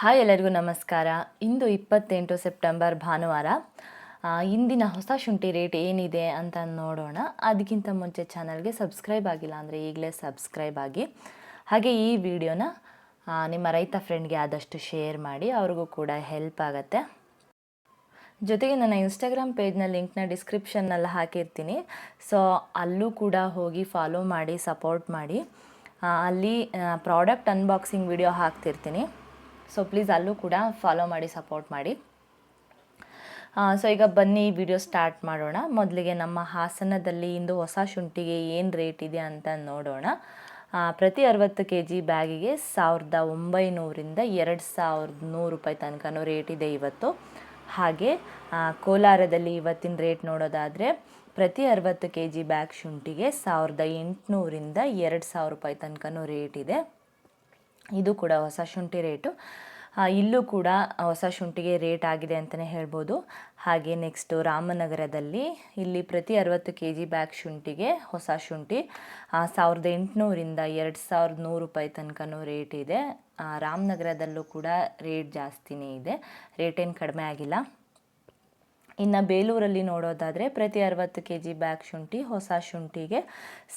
Hi ಎಲ್ಲರಿಗೂ ನಮಸ್ಕಾರ. ಇಂದು ಇಪ್ಪತ್ತೆಂಟು ಸೆಪ್ಟೆಂಬರ್ ಭಾನುವಾರ. ಇಂದಿನ ಹೊಸ ಶುಂಠಿ ರೇಟ್ ಏನಿದೆ ಅಂತ ನೋಡೋಣ. ಅದಕ್ಕಿಂತ ಮುಂಚೆ ಚಾನಲ್ಗೆ ಸಬ್ಸ್ಕ್ರೈಬ್ ಆಗಿಲ್ಲ ಅಂದರೆ ಈಗಲೇ ಸಬ್ಸ್ಕ್ರೈಬ್ ಆಗಿ. ಹಾಗೆ ಈ ವಿಡಿಯೋನ ನಿಮ್ಮ ರೈತ ಫ್ರೆಂಡ್ಗೆ ಆದಷ್ಟು ಶೇರ್ ಮಾಡಿ, ಅವ್ರಿಗೂ ಕೂಡ ಹೆಲ್ಪ್ ಆಗುತ್ತೆ. ಜೊತೆಗೆ ನನ್ನ ಇನ್ಸ್ಟಾಗ್ರಾಮ್ ಪೇಜ್ನ ಲಿಂಕ್ನ ಡಿಸ್ಕ್ರಿಪ್ಷನ್ನಲ್ಲಿ ಹಾಕಿರ್ತೀನಿ. ಸೊ, ಅಲ್ಲೂ ಕೂಡ ಹೋಗಿ ಫಾಲೋ ಮಾಡಿ, ಸಪೋರ್ಟ್ ಮಾಡಿ. ಅಲ್ಲಿ ಪ್ರಾಡಕ್ಟ್ ಅನ್ಬಾಕ್ಸಿಂಗ್ ವಿಡಿಯೋ ಹಾಕ್ತಿರ್ತೀನಿ. ಸೊ ಪ್ಲೀಸ್ ಅಲ್ಲೂ ಕೂಡ ಫಾಲೋ ಮಾಡಿ ಸಪೋರ್ಟ್ ಮಾಡಿ. ಸೊ ಈಗ ಬನ್ನಿ ವಿಡಿಯೋ ಸ್ಟಾರ್ಟ್ ಮಾಡೋಣ. ಮೊದಲಿಗೆ ನಮ್ಮ ಹಾಸನದಲ್ಲಿ ಇಂದು ಹೊಸ ಶುಂಠಿಗೆ ಏನು ರೇಟ್ ಇದೆ ಅಂತ ನೋಡೋಣ. ಪ್ರತಿ ಅರವತ್ತು ಕೆ ಜಿ ಬ್ಯಾಗಿಗೆ ಸಾವಿರದ ಒಂಬೈನೂರಿಂದ ಎರಡು ಸಾವಿರದ ನೂರು ರೂಪಾಯಿ ತನಕನೂ ರೇಟ್ ಇದೆ ಇವತ್ತು. ಹಾಗೆ ಕೋಲಾರದಲ್ಲಿ ಇವತ್ತಿನ ರೇಟ್ ನೋಡೋದಾದರೆ ಪ್ರತಿ ಅರವತ್ತು ಕೆ ಜಿ ಬ್ಯಾಗ್ ಶುಂಠಿಗೆ ಸಾವಿರದ ಎಂಟುನೂರಿಂದ ಎರಡು ಸಾವಿರ ರೂಪಾಯಿ ತನಕನೂ ರೇಟ್ ಇದೆ. ಇದು ಕೂಡ ಹೊಸ ಶುಂಠಿ ರೇಟು. ಇಲ್ಲೂ ಕೂಡ ಹೊಸ ಶುಂಠಿಗೆ ರೇಟ್ ಆಗಿದೆ ಅಂತಲೇ ಹೇಳ್ಬೋದು. ಹಾಗೆ ನೆಕ್ಸ್ಟು ರಾಮನಗರದಲ್ಲಿ ಇಲ್ಲಿ ಪ್ರತಿ ಅರವತ್ತು ಕೆ ಜಿ ಬ್ಯಾಗ್ ಶುಂಠಿಗೆ ಹೊಸ ಶುಂಠಿ ಸಾವಿರದ ಎಂಟುನೂರಿಂದ ಎರಡು ಸಾವಿರದ ನೂರು ರೂಪಾಯಿ ತನಕನೂ ರೇಟ್ ಇದೆ. ರಾಮನಗರದಲ್ಲೂ ಕೂಡ ರೇಟ್ ಜಾಸ್ತಿನೇ ಇದೆ. ರೇಟ್ ಏನು ಕಡಿಮೆ ಆಗಿಲ್ಲ. ಇನ್ನು ಬೇಲೂರಲ್ಲಿ ನೋಡೋದಾದರೆ ಪ್ರತಿ ಅರವತ್ತು ಕೆ ಜಿ ಬ್ಯಾಗ್ ಶುಂಠಿ, ಹೊಸ ಶುಂಠಿಗೆ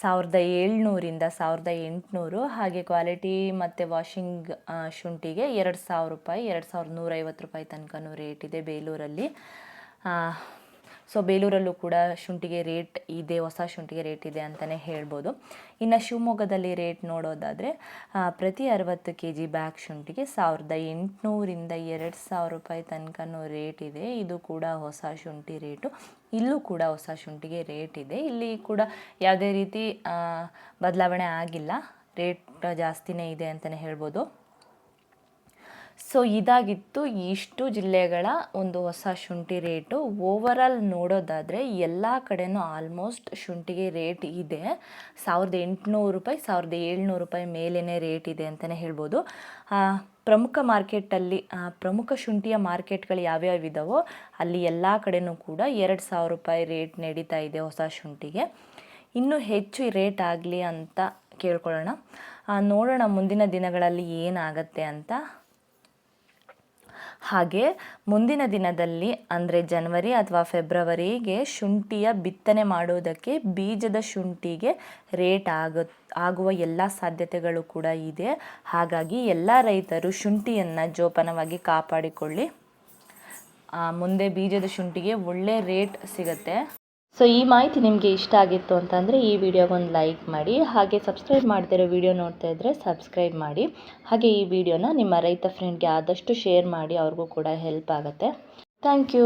ಸಾವಿರದ ಏಳ್ನೂರಿಂದ ಸಾವಿರದ ಎಂಟುನೂರು. ಹಾಗೆ ಕ್ವಾಲಿಟಿ ಮತ್ತು ವಾಷಿಂಗ್ ಶುಂಠಿಗೆ ಎರಡು ಸಾವಿರ ರೂಪಾಯಿ, ಎರಡು ಸಾವಿರದ ನೂರೈವತ್ತು ರೂಪಾಯಿ ತನಕನೂ ರೇಟ್ ಇದೆ ಬೇಲೂರಲ್ಲಿ. ಸೊ ಬೇಲೂರಲ್ಲೂ ಕೂಡ ಶುಂಠಿಗೆ ರೇಟ್ ಇದೆ, ಹೊಸ ಶುಂಠಿಗೆ ರೇಟ್ ಇದೆ ಅಂತಲೇ ಹೇಳ್ಬೋದು. ಇನ್ನು ಶಿವಮೊಗ್ಗದಲ್ಲಿ ರೇಟ್ ನೋಡೋದಾದರೆ ಪ್ರತಿ ಅರವತ್ತು ಕೆ ಜಿ ಬ್ಯಾಗ್ ಶುಂಠಿಗೆ ಸಾವಿರದ ಎಂಟುನೂರಿಂದ ಎರಡು ಸಾವಿರ ರೂಪಾಯಿ ತನಕನೂ ರೇಟ್ ಇದೆ. ಇದು ಕೂಡ ಹೊಸ ಶುಂಠಿ ರೇಟು ಇಲ್ಲೂ ಕೂಡ ಹೊಸ ಶುಂಠಿಗೆ ರೇಟ್ ಇದೆ. ಇಲ್ಲಿ ಕೂಡ ಯಾವುದೇ ರೀತಿ ಬದಲಾವಣೆ ಆಗಿಲ್ಲ. ರೇಟ್ ಜಾಸ್ತಿನೇ ಇದೆ ಅಂತಲೇ ಹೇಳ್ಬೋದು. ಸೊ ಇದಾಗಿತ್ತು ಇಷ್ಟು ಜಿಲ್ಲೆಗಳ ಒಂದು ಹೊಸ ಶುಂಠಿ ರೇಟು. ಓವರಾಲ್ ನೋಡೋದಾದರೆ ಎಲ್ಲ ಕಡೆನೂ ಆಲ್ಮೋಸ್ಟ್ ಶುಂಠಿಗೆ ರೇಟ್ ಇದೆ. ಸಾವಿರದ ಎಂಟುನೂರು ರೂಪಾಯಿ, ಸಾವಿರದ ಏಳ್ನೂರು ರೂಪಾಯಿ ಮೇಲೇ ರೇಟ್ ಇದೆ ಅಂತಲೇ ಹೇಳ್ಬೋದು. ಪ್ರಮುಖ ಮಾರ್ಕೆಟಲ್ಲಿ ಪ್ರಮುಖ ಶುಂಠಿಯ ಮಾರ್ಕೆಟ್ಗಳು ಯಾವ್ಯಾವ ಇದ್ದಾವೋ ಅಲ್ಲಿ ಎಲ್ಲ ಕಡೆನೂ ಕೂಡ ಎರಡು ಸಾವಿರ ರೂಪಾಯಿ ರೇಟ್ ನಡೀತಾ ಇದೆ ಹೊಸ ಶುಂಠಿಗೆ. ಇನ್ನೂ ಹೆಚ್ಚು ರೇಟ್ ಆಗಲಿ ಅಂತ ಕೇಳ್ಕೊಳ್ಳೋಣ. ನೋಡೋಣ ಮುಂದಿನ ದಿನಗಳಲ್ಲಿ ಏನಾಗತ್ತೆ ಅಂತ. ಹಾಗೆ ಮುಂದಿನ ದಿನದಲ್ಲಿ, ಅಂದರೆ ಜನವರಿ ಅಥವಾ ಫೆಬ್ರವರಿಗೆ ಶುಂಠಿಯ ಬಿತ್ತನೆ ಮಾಡೋದಕ್ಕೆ ಬೀಜದ ಶುಂಠಿಗೆ ರೇಟ್ ಆಗ, ಆಗುವ ಎಲ್ಲ ಸಾಧ್ಯತೆಗಳು ಕೂಡ ಇದೆ. ಹಾಗಾಗಿ ಎಲ್ಲ ರೈತರು ಶುಂಠಿಯನ್ನು ಜೋಪಾನವಾಗಿ ಕಾಪಾಡಿಕೊಳ್ಳಿ. ಮುಂದೆ ಬೀಜದ ಶುಂಠಿಗೆ ಒಳ್ಳೆ ರೇಟ್ ಸಿಗುತ್ತೆ. ಸೊ ಈ ಮಾಹಿತಿ ನಿಮಗೆ ಇಷ್ಟ ಆಗಿತ್ತು ಅಂತಂದರೆ ಈ ವಿಡಿಯೋಗೊಂದು ಲೈಕ್ ಮಾಡಿ, ಹಾಗೆ ಸಬ್ಸ್ಕ್ರೈಬ್ ಮಾಡ್ತಿರೋ ವಿಡಿಯೋ ನೋಡ್ತಾ ಇದ್ದರೆ ಸಬ್ಸ್ಕ್ರೈಬ್ ಮಾಡಿ, ಹಾಗೆ ಈ ವಿಡಿಯೋನ ನಿಮ್ಮ ರೈತ ಫ್ರೆಂಡ್ಗೆ ಆದಷ್ಟು ಶೇರ್ ಮಾಡಿ, ಅವ್ರಿಗೂ ಕೂಡ ಹೆಲ್ಪ್ ಆಗುತ್ತೆ. Thank you